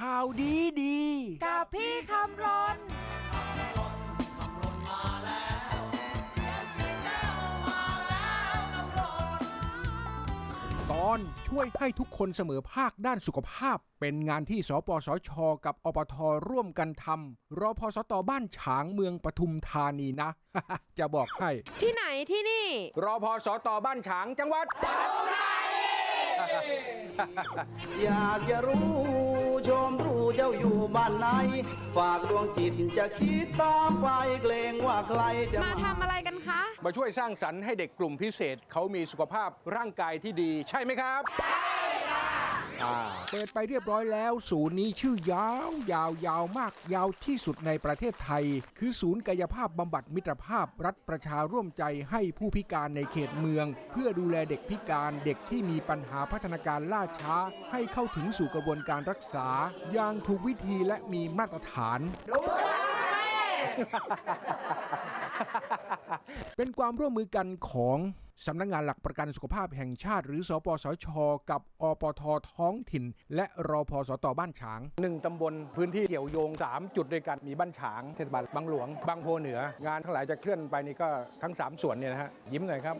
ข่าวดีดี กับพี่คำรนตอนช่วยให้ทุกคนเสมอภาคด้านสุขภาพ เป็นงานที่สปสช กับอปทร่วมกันทำรอพสตบ้านฉางเมืองปทุมธานีนะ จะบอกให้ที่ไหนที่นี่ รอพสตบ้านฉางจังหวัดอยากจะรู้ ชมรู้เจ้าอยู่บ้านไหน ฝากดวงจิตจะคิดตามไปเกรงว่าใครจะมาทำอะไรกันคะ มาช่วยสร้างสรรค์ให้เด็กกลุ่มพิเศษเขามีสุขภาพร่างกายที่ดีใช่ไหมครับ ใช่ ค่ะเปิดไปเรียบร้อยแล้ว ศูนย์นี้ชื่อยาวยาวยาวมากยาวที่สุดในประเทศไทย คือศูนย์กายภาพบำบัดมิตรภาพรัฐประชาร่วมใจให้ผู้พิการในเขตเมือง เพื่อดูแลเด็กพิการเด็กที่มีปัญหาพัฒนาการล่าช้า ให้เข้าถึงสู่กระบวนการรักษา อย่างถูกวิธีและมีมาตรฐานเป็นความร่วมมือกันของ สำนักงานหลักประกันสุขภาพแห่งชาติ หรือสปสช กับอปทท้องถิ่น และรอพสตบ้านฉางหนึ่งตำบลพื้นที่เกี่ยวโยง 3 จุดด้วยกันมีบ้านฉางเทศบาลบางหลวง บางโพเหนือ งานทั้งหลายจะเคลื่อนไปนี่ก็ทั้ง 3 ส่วนเนี่ยนะฮะ ยิ้มหน่อยครับ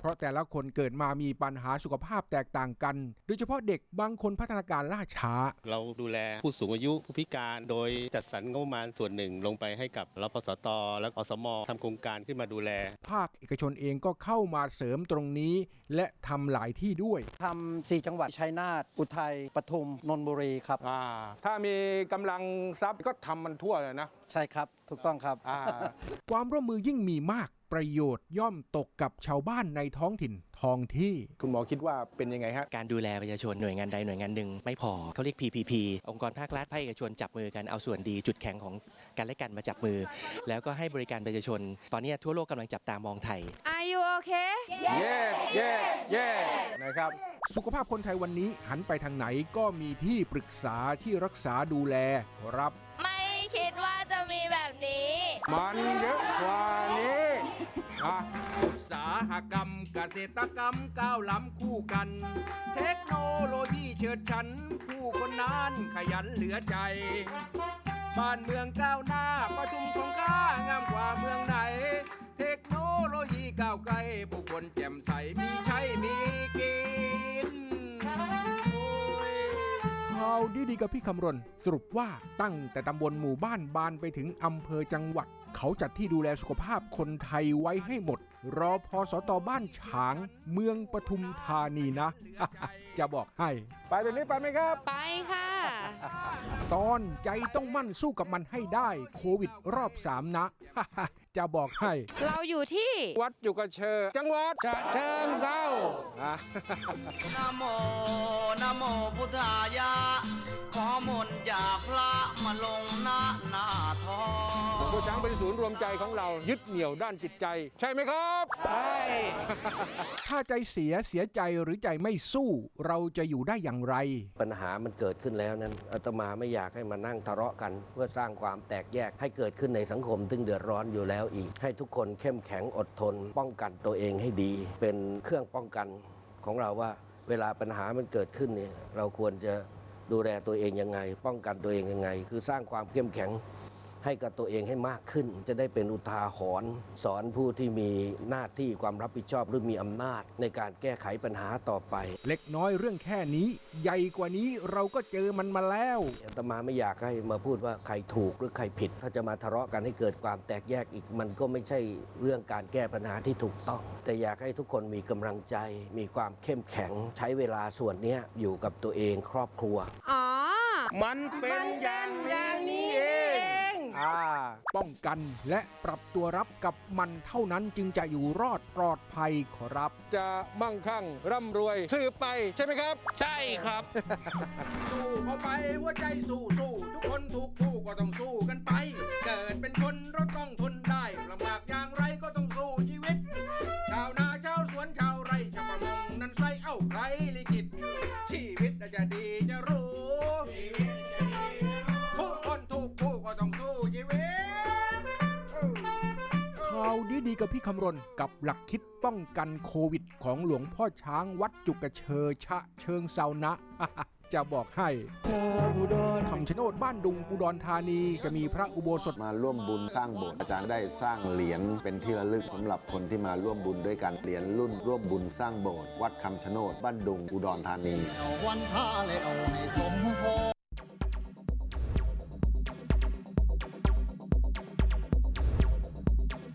เพราะแต่ละคนเกิดมามีปัญหาสุขภาพแตกต่างกัน โดยเฉพาะเด็กบางคนพัฒนาการล่าช้า เราดูแลผู้สูงอายุผู้พิการโดยจัดสรรงบประมาณส่วนหนึ่งลงไปให้กับรพสต และอสมทำโครงการขึ้นมาดูแล ภาคเอกชนเองก็เข้ามาเสริมตรงนี้ และทำหลายที่ด้วยทำสี่จังหวัดชัยนาทอุทัยปทุมนนทบุรีครับ อ่าถ้ามีกำลังทรัพย์ก็ทำมันทั่วเลยนะ ใช่ครับ ถูกต้องครับ อ่า ความร่วมมือยิ่งมีมากประโยชน์ย่อมตกกับชาวบ้านในท้องถิ่นท้องที่ คุณหมอคิดว่าเป็นยังไงฮะ การดูแลประชาชนหน่วยงานใดหน่วยงานหนึ่งไม่พอเขาเรียก PPP องค์กรภาครัฐภาคเอกชนจับมือกันเอาส่วนดีจุดแข็งของกันและกันมาจับมือ แล้วก็ให้บริการประชาชน ตอนนี้ทั่วโลกกำลังจับตามองไทย Are you okay yes yes yes นะครับสุขภาพคนไทยวันนี้หันไปทางไหนก็มีที่ปรึกษาที่รักษาดูแลรับ ไม่คิดว่าจะมีแบบนี้ มันเยอะกว่านี้ อะ อุตสาหกรรมเกษตรกรรมก้าวล้ำคู่กัน เทคโนโลยีเฉิดฉัน ผู้คนนั้นขยันเหลือใจ บ้านเมืองก้าวหน้าประชุมของข้างามกว่าเมืองไหน เทคโนโลยีก้าวไกลผู้คนแจ่มใสมี ดีกับพี่คำรณ สรุปว่าตั้งแต่ตำบลหมู่บ้านบานไปถึงอำเภอจังหวัด เขาจัดที่ดูแลสุขภาพคนไทยไว้ให้หมด รอพอสตอบ้านฉาง เมืองปทุมธานีนะ จะบอกให้ ไปแบบนี้ไปไหมครับ ไปค่ะ ตอนใจต้องมั่นสู้กับมันให้ได้ โควิดรอบสามนะ จะบอกให้ เราอยู่ที่วัดจุกเชอจังหวัดฉะเชิงเซานะโมนะโมพุทธายะ ขอมนต์จากพระมาลงหน้าหน้า เป็นศูนย์รวมใจของเรายึดเหนี่ยวด้านจิตใจ ใช่ไหมครับใช่ถ้าใจเสียเสียใจหรือใจไม่สู้ เราจะอยู่ได้อย่างไร ปัญหามันเกิดขึ้นแล้วนั้นอาตมาไม่อยากให้มานั่งทะเลาะกัน เพื่อสร้างความแตกแยกให้เกิดขึ้นในสังคมซึ่งเดือดร้อนอยู่แล้วอีก ให้ทุกคนเข้มแข็งอดทน ป้องกันตัวเองให้ดี เป็นเครื่องป้องกันของเราว่า เวลาปัญหามันเกิดขึ้นเนี่ยเราควรจะดูแลตัวเองยังไง ป้องกันตัวเองยังไง คือสร้างความเข้มแข็ง ให้กับตัวเองให้มากขึ้น จะได้เป็นอุทาหรณ์สอนผู้ที่มีหน้าที่ความรับผิดชอบหรือมีอำนาจ ในการแก้ไขปัญหาต่อไป เล็กน้อยเรื่องแค่นี้ ใหญ่กว่านี้เราก็เจอมันมาแล้วอาตมาไม่อยากให้มาพูดว่าใครถูกหรือใครผิด ถ้าจะมาทะเลาะกันให้เกิดความแตกแยกอีกมันก็ไม่ใช่เรื่องการแก้ปัญหาที่ถูกต้อง แต่อยากให้ทุกคนมีกำลังใจ มีความเข้มแข็ง ใช้เวลาส่วนเนี้ยอยู่กับตัวเองครอบครัว อ๋อ มันเป็นอย่างนี้เอง อ่าป้องกันและปรับตัวรับกับมันเท่านั้นจึงจะอยู่รอดปลอดภัยขอรับ จะมั่งคั่งร่ำรวยสืบไปใช่ไหมครับ ใช่ครับ สู้เข้าไปหัวใจสู้สู้ทุกคนทุกผู้ก็ต้องสู้กันไป เกิดเป็นคนเราต้องทนได้ลำบากอย่างไรก็ต้องสู้ชีวิต ชาวนาชาวสวนชาวไร่ชาวประมงนั้นใส่เอ้าใครลิขิตชีวิตน่าจะดี ข่าวดีๆกับพี่คำรณกับหลักคิดป้องกันโควิดของหลวงพ่อช้างวัดจุกกระเชอชะเชิงเซานะ จะบอกให้คำชะโนดบ้านดุงอุดรธานีจะมีพระอุโบสถ มาร่วมบุญสร้างโบสถ์อาจารย์ได้สร้างเหรียญเป็นที่ระลึกสำหรับคนที่มาร่วมบุญด้วยกันเหรียญรุ่นร่วมบุญสร้างโบสถ์วัดคำชะโนดบ้านดุงอุดรธานี วันท่าเลยเอาให้